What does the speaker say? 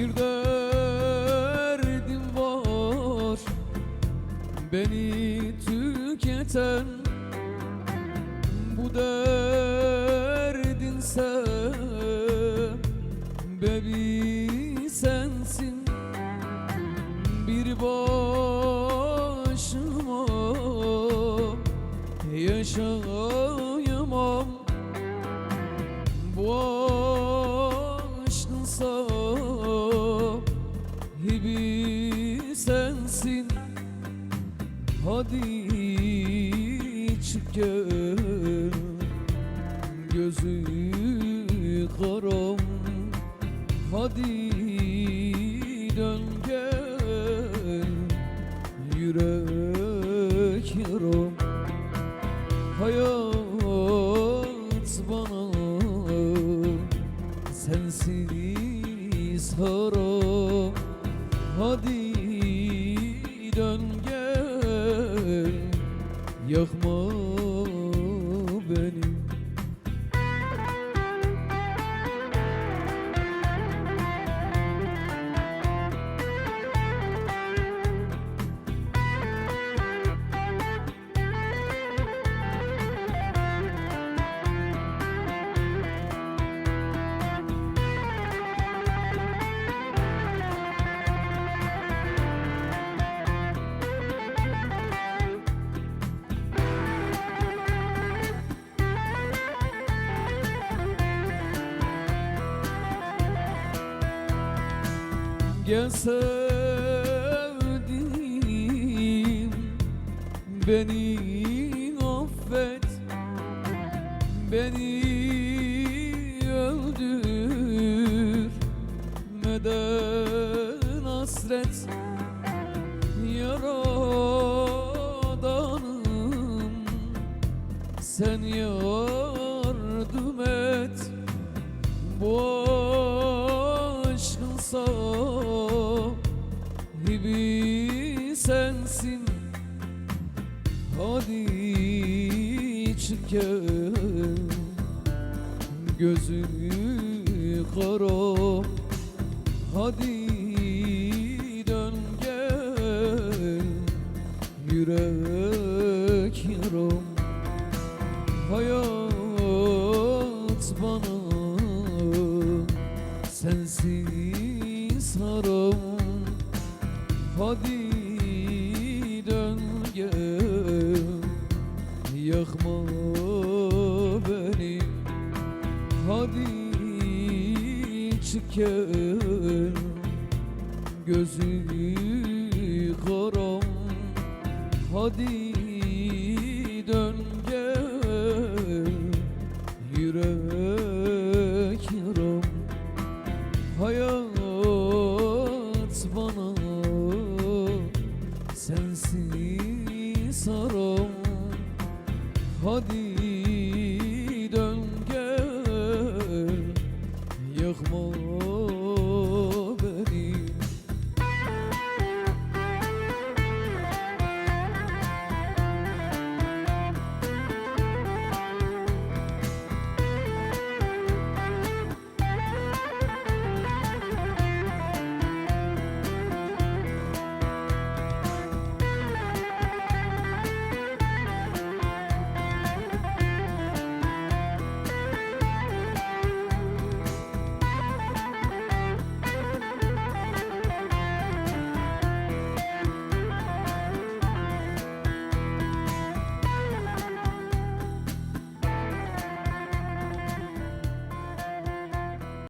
bir derdim var. Beni tüketen bu derdinse Bebi sensin. Bir başıma Yaşayamam. Bu Hadi çık gel Gözü karam Hadi dön gel Yürek yaram Hayat bana sensiz haram. Hadi dön Yakma beni Gel sevdiğim beni affet. Beni öldürmeden hasret? Yaradanım sen yardım et. Bu aşkın sahibi sensin. Hadi çık gel Gözünü kara Hadi dön gel Yürek yaram Hadi dön gel Yakma beni. Hadi çık gel Gözü karam. Hadi dön sensiz haram Hadi dön gel Yakma